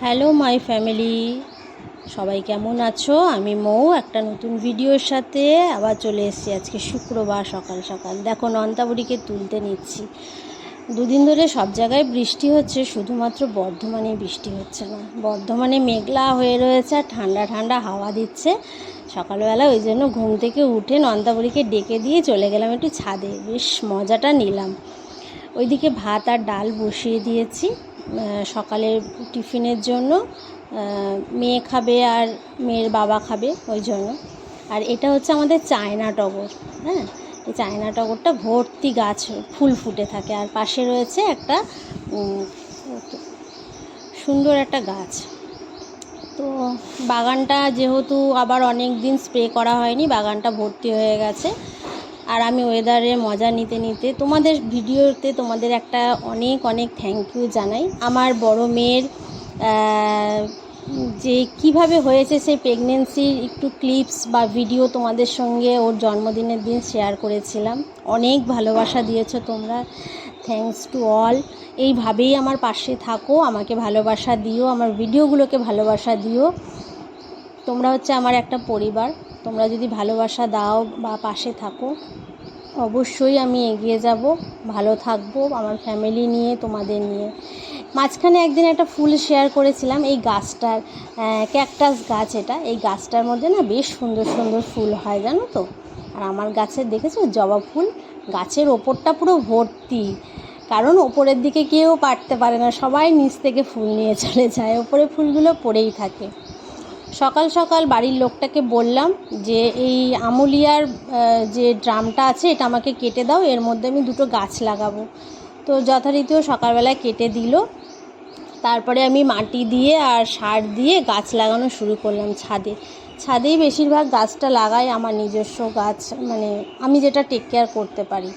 Hello my family সবাই কেমন আছো? আমি মৌ, একটা নতুন ভিডিওর সাথে আবার চলে এসেছি আজকে শুক্রবার সকাল সকাল। দেখো, নন্তাবুড়িকে তুলতে নিচ্ছি। দুদিন ধরে সব জায়গায় বৃষ্টি হচ্ছে, শুধুমাত্র বর্ধমানে বৃষ্টি হচ্ছে না। বর্ধমানে মেঘলা হয়ে রয়েছে আর ঠান্ডা ঠান্ডা হাওয়া দিচ্ছে। সকালবেলা ওই জন্য ঘুম থেকে উঠে নন্দাবুড়িকে ডেকে দিয়ে চলে গেলাম একটু ছাদে। বেশ মজাটা নিলাম। ওইদিকে ভাত আর ডাল বসিয়ে দিয়েছি। সকালের টিফিনের জন্য মেয়ে খাবে আর মেয়ের বাবা খাবে ওই জন্য। আর এটা হচ্ছে আমাদের চায়না টগর হ্যাঁ? এই চায়না টগরটা ভর্তি গাছ, ফুল ফুটে থাকে। আর পাশে রয়েছে একটা সুন্দর একটা গাছ। তো বাগানটা যেহেতু আবার অনেক দিন স্প্রে করা হয়নি, বাগানটা ভর্তি হয়ে গেছে। আর আমি ওয়েদারে মজা নিতে নিতে তোমাদের ভিডিওতে তোমাদের একটা অনেক অনেক থ্যাংক ইউ জানাই। আমার বড় মেয়ের যে কীভাবে হয়েছে সেই প্রেগনেন্সির একটু ক্লিপস বা ভিডিও তোমাদের সঙ্গে ওর জন্মদিনের দিন শেয়ার করেছিলাম। অনেক ভালোবাসা দিয়েছ তোমরা। থ্যাঙ্কস টু অল এইভাবেই আমার পাশে থাকো, আমাকে ভালোবাসা দিও, আমার ভিডিওগুলোকে ভালোবাসা দিও। তোমরা হচ্ছে আমার একটা পরিবার। তোমরা যদি ভালোবাসা দাও বা পাশে থাকো, অবশ্যই আমি এগিয়ে যাব, ভালো থাকব আমার ফ্যামিলি নিয়ে, তোমাদের নিয়ে। মাঝখানে একদিন একটা ফুল শেয়ার করেছিলাম, এই গাছটার ক্যাকটাস গাছ এটা। এই গাছটার মধ্যে না বেশ সুন্দর সুন্দর ফুল হয়, জানো তো? আর আমার গাছের দেখেছ? জবা ফুল? গাছের ওপরটা পুরো ভর্তি। কারণ ওপরের দিকে কেউ পারতে পারে না, সবাই নিচ থেকে ফুল নিয়ে চলে যায়, ওপরে ফুলগুলো পড়েই থাকে। সকাল সকাল বাড়ির লোকটাকে বললাম যে, এই আমুলিয়ার যে ড্রামটা আছে, এটা আমাকে কেটে দাও, এর মধ্যে আমি দুটো গাছ লাগাবো। তো যথারীতিও সকালবেলায় কেটে দিল। তারপরে আমি মাটি দিয়ে আর সার দিয়ে গাছ লাগানো শুরু করলাম ছাদে। ছাদেই বেশিরভাগ গাছটা লাগাই আমার নিজস্ব গাছ মানে আমি যেটা টেক কেয়ার করতে পারি।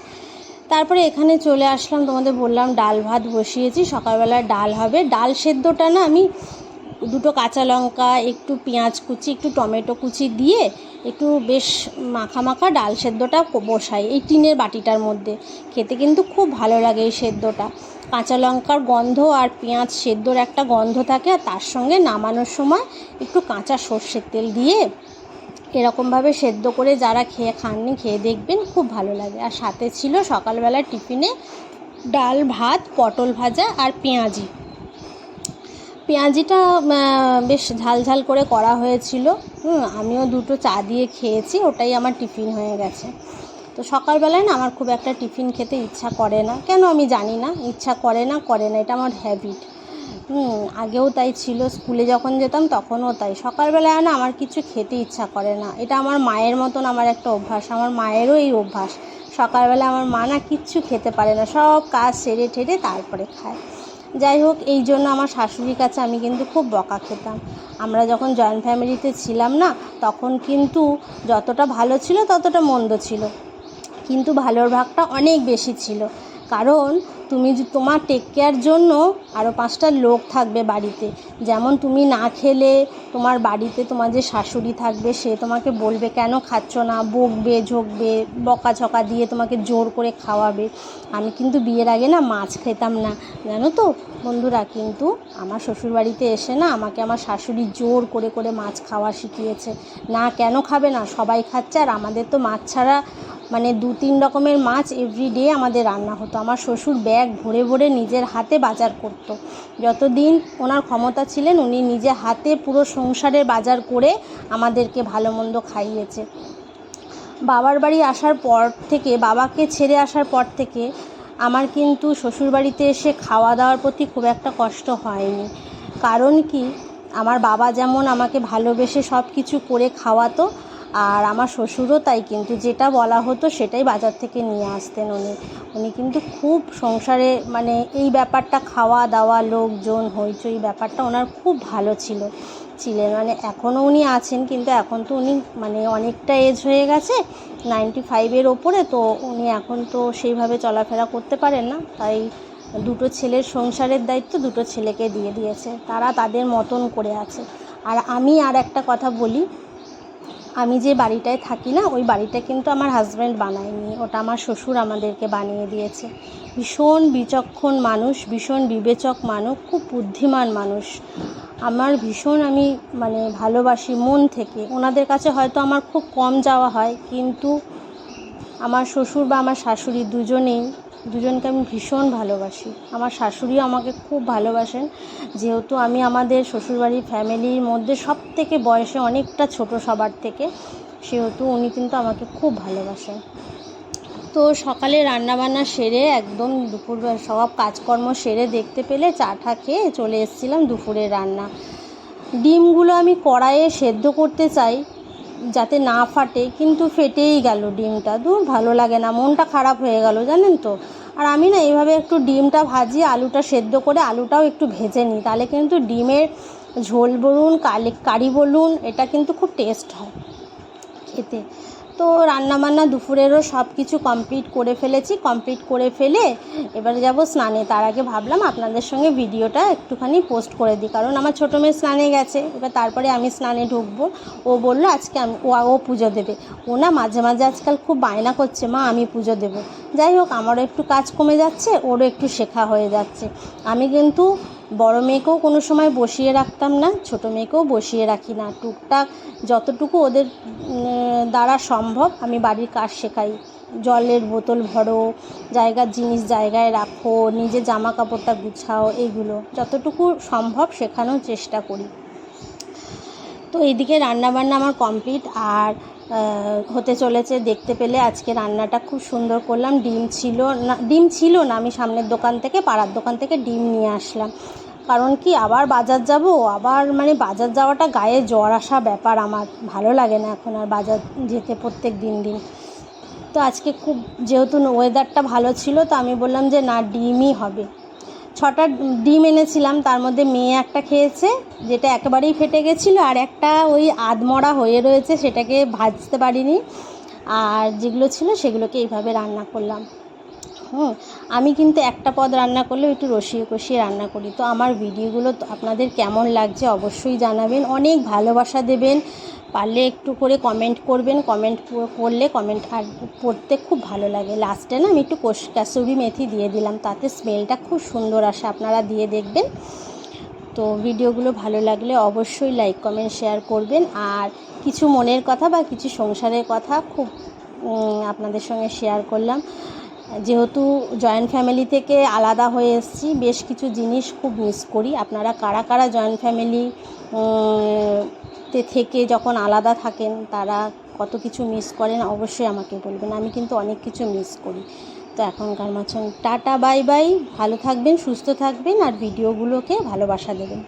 তারপরে এখানে চলে আসলাম, তোমাদের বললাম ডাল ভাত বসিয়েছি, সকালবেলা ডাল হবে। ডাল সেদ্ধটা না আমি দুটো কাঁচা লঙ্কা, একটু পেঁয়াজ কুচি, একটু টমেটো কুচি দিয়ে একটু বেশ মাখা মাখা ডাল সেদ্ধটা বসাই এই টিনের বাটিটার মধ্যে। খেতে কিন্তু খুব ভালো লাগে এই সেদ্ধটা। কাঁচা লঙ্কার গন্ধ আর পেঁয়াজ সেদ্ধর একটা গন্ধ থাকে আর তার সঙ্গে নামানোর সময় একটু কাঁচা সর্ষের তেল দিয়ে এরকমভাবে সেদ্ধ করে যারা খেয়ে খাননি খেয়ে দেখবেন খুব ভালো লাগে। আর সাথে ছিল সকালবেলা টিফিনে ডাল, ভাত, পটল ভাজা আর পেঁয়াজি। পেঁয়াজিটা বেশ ঝাল ঝাল করে করা হয়েছিল। হুম, আমিও দুটো চা দিয়ে খেয়েছি, ওটাই আমার টিফিন হয়ে গেছে। তো সকালবেলায় না আমার খুব একটা টিফিন খেতে ইচ্ছা করে না। কেন আমি জানি না, ইচ্ছা করে না করে না, এটা আমার হ্যাবিট হুম, আগেও তাই ছিল, স্কুলে যখন যেতাম তখনও তাই। সকালবেলায় না আমার কিছু খেতে ইচ্ছা করে না। এটা আমার মায়ের মতন আমার একটা অভ্যাস, আমার মায়েরও এই অভ্যাস। সকালবেলা আমার মা না কিচ্ছু খেতে পারে না, সব কাজ সেরে ঠেরে তারপরে খায়। যাই হোক, এই জন্য আমার শাশুড়ির কাছে আমি কিন্তু খুব বকা খেতাম। আমরা যখন জয়েন্ট ফ্যামিলিতে ছিলাম না, তখন কিন্তু যতটা ভালো ছিল ততটা মন্দ ছিল। কিন্তু ভালোর ভাগটা অনেক বেশি ছিল। কারণ তুমি তোমার টেক কেয়ার জন্য আরও পাঁচটা লোক থাকবে বাড়িতে। যেমন তুমি না খেলে তোমার বাড়িতে তোমার যে শাশুড়ি থাকবে, সে তোমাকে বলবে, কেন খাচ্ছ না? বকবে, ঝোঁকবে, বকাঝকা দিয়ে তোমাকে জোর করে খাওয়াবে। আমি কিন্তু বিয়ের আগে না মাছ খেতাম না, জানো তো? বন্ধুরা, কিন্তু আমার শ্বশুরবাড়িতে এসে না আমাকে আমার শাশুড়ি জোর করে করে মাছ খাওয়া শিখিয়েছে। না কেন খাবে না, সবাই খাচ্ছে আর আমাদের তো মাছ ছাড়া মানে দু তিন রকমের মাছ এভরিডে আমাদের রান্না হতো। আমার শ্বশুর ব্যাগ ভরে ভরে নিজের হাতে বাজার করতো। যতদিন ওনার ক্ষমতা ছিলেন, উনি নিজে হাতে পুরো সংসারের বাজার করে আমাদেরকে ভালো মন্দ খাইয়েছে। বাবার বাড়ি আসার পর থেকে, বাবাকে ছেড়ে আসার পর থেকে আমার কিন্তু শ্বশুরবাড়িতে এসে খাওয়া দাওয়ার প্রতি খুব একটা কষ্ট হয়নি। কারণ কি? আমার বাবা যেমন আমাকে ভালোবেসে সব কিছু করে খাওয়াতো আর আমার শ্বশুরও তাই, কিন্তু যেটা বলা হতো সেটাই বাজার থেকে নিয়ে আসতেন উনি। উনি কিন্তু খুব সংসারে মানে এই ব্যাপারটা খাওয়া দাওয়া, লোকজন, হইচই ব্যাপারটা ওনার খুব ভালো ছিল, ছিলেন। মানে এখনও উনি আছেন, কিন্তু এখন তো উনি মানে অনেকটা এজ হয়ে গেছে নাইনটি ফাইভের ওপরে, তো উনি এখন তো সেইভাবে চলাফেরা করতে পারেন না। তাই দুটো ছেলের সংসারের দায়িত্ব দুটো ছেলেকে দিয়ে দিয়েছে, তারা তাদের মতন করে আছে। আর আমি আর একটা কথা বলি আমি যে বাড়িটায় থাকি না, ওই বাড়িটা কিন্তু আমার হাজব্যান্ড বানায়নি। ওটা আমার শ্বশুর আমাদেরকে বানিয়ে দিয়েছে। ভীষণ বিচক্ষণ মানুষ, ভীষণ বিবেচক মানুষ, খুব বুদ্ধিমান মানুষ। আমার ভীষণ আমি মানে ভালোবাসি মন থেকে। ওনাদের কাছে হয়তো আমার খুব কম যাওয়া হয়, কিন্তু আমার শ্বশুর বা আমার শাশুড়ি দুজনেই দুজনকে আমি ভীষণ ভালোবাসি। আমার শাশুড়িও আমাকে খুব ভালোবাসেন। যেহেতু আমি আমাদের শ্বশুরবাড়ির ফ্যামিলির মধ্যে সব থেকে বয়সে অনেকটা ছোট সবার থেকে, সেহেতু উনি কিন্তু আমাকে খুব ভালোবাসেন। তো সকালে রান্নাবান্না সেরে একদম দুপুর সব কাজকর্ম সেরে দেখতে পেলে চা টা খেয়ে চলে এসেছিলাম দুপুরের রান্না। ডিমগুলো আমি কড়াইয়ে সেদ্ধ করতে চাই। যাতে না ফাটে, কিন্তু ফেটেই গেল ডিমটা। দূর ভালো লাগে না, মনটা খারাপ হয়ে গেল, জানেন তো? আর আমি না এইভাবে একটু ডিমটা ভাজি, আলুটা সেদ্ধ করে আলুটাও একটু ভেজে নিই। তাহলে কিন্তু ডিমের ঝোল বলুন, কালি কারি বলুন, এটা কিন্তু খুব টেস্ট হয় খেতে। তো রান্নাবান্না দুপুরেরও সব কিছু কমপ্লিট করে ফেলেছি। কমপ্লিট করে ফেলে এবারে যাব স্নানে। তার আগে ভাবলাম আপনাদের সঙ্গে ভিডিওটা একটুখানি পোস্ট করে দিই। কারণ আমার ছোটো মেয়ে স্নানে গেছে। এবার তারপরে আমি স্নানে ঢুকবো। ও বলল, আজকে আমি ও ও পুজো দেবে। ও না মাঝে মাঝে আজকাল খুব বায়না করছে, মা, আমি পুজো দেবো। যাই হোক, আমারও একটু কাজ কমে যাচ্ছে, ওরও একটু শেখা হয়ে যাচ্ছে। আমি কিন্তু বড় মেয়েকেও কোনো সময় বসিয়ে রাখতাম না, ছোট মেয়েকেও বসিয়ে রাখি না। টুকটাক যতটুকু ওদের দ্বারা সম্ভব আমি বাড়ির কাজ শেখাই। জলের বোতল ভরো, জায়গার জিনিস জায়গায় রাখো, নিজে জামা কাপড়টা গুছাও, এগুলো। যতটুকু সম্ভব শেখানোর চেষ্টা করি। তো এইদিকে রান্নাবান্না আমার কমপ্লিট, আর হতে চলেছে দেখতে পেলে। আজকে রান্নাটা খুব সুন্দর করলাম। ডিম ছিল না, ডিম ছিল না। আমি সামনের দোকান থেকে, পাড়ার দোকান থেকে ডিম নিয়ে আসলাম। কারণ কি, আবার বাজার যাব? আবার মানে বাজার যাওয়াটা গায়ে জ্বর আসা ব্যাপার আমার। ভালো লাগে না এখন আর বাজার যেতে প্রত্যেক দিন দিন। তো আজকে খুব, যেহেতু ওয়েদারটা ভালো ছিল, তো আমি বললাম যে না, ডিমই হবে। ছটা ডিম এনেছিলাম, তার মধ্যে মেয়ে একটা খেয়েছে, যেটা একেবারেই ফেটে গেছিল, আর একটা ওই আধমরা হয়ে রয়েছে, সেটাকে ভাজতে পারিনি। আর যেগুলো ছিল সেগুলোকে এইভাবে রান্না করলাম। হুম, আমি কিন্তু একটা পদ রান্না করলেও একটু রসিয়ে কষিয়ে রান্না করি। তো আমার ভিডিওগুলো আপনাদের কেমন লাগছে অবশ্যই জানাবেন। অনেক ভালোবাসা দেবেন। পারলে একটু করে কমেন্ট করবেন কমেন্ট করলে কমেন্ট আর পড়তে খুব ভালো লাগে। লাস্টে না আমি একটু কোষ, কাসুরি মেথি দিয়ে দিলাম, তাতে স্মেলটা খুব সুন্দর আসে, আপনারা দিয়ে দেখবেন। তো ভিডিওগুলো ভালো লাগলে অবশ্যই লাইক কমেন্ট শেয়ার করবেন। আর কিছু মনের কথা বা কিছু সংসারের কথা খুব আপনাদের সঙ্গে শেয়ার করলাম। যেহেতু জয়েন্ট ফ্যামিলি থেকে আলাদা হয়ে এসেছি, বেশ কিছু জিনিস খুব মিস করি। আপনারা কারা কারা জয়েন্ট ফ্যামিলি তে থেকে যখন আলাদা থাকেন, তারা কত কিছু মিস করেন, অবশ্যই আমাকে বলবেন। আমি কিন্তু অনেক কিছু মিস করি। তো এখনকার মতন টাটা বাই বাই ভালো থাকবেন, সুস্থ থাকবেন, আর ভিডিওগুলোকে ভালোবাসা দেবেন।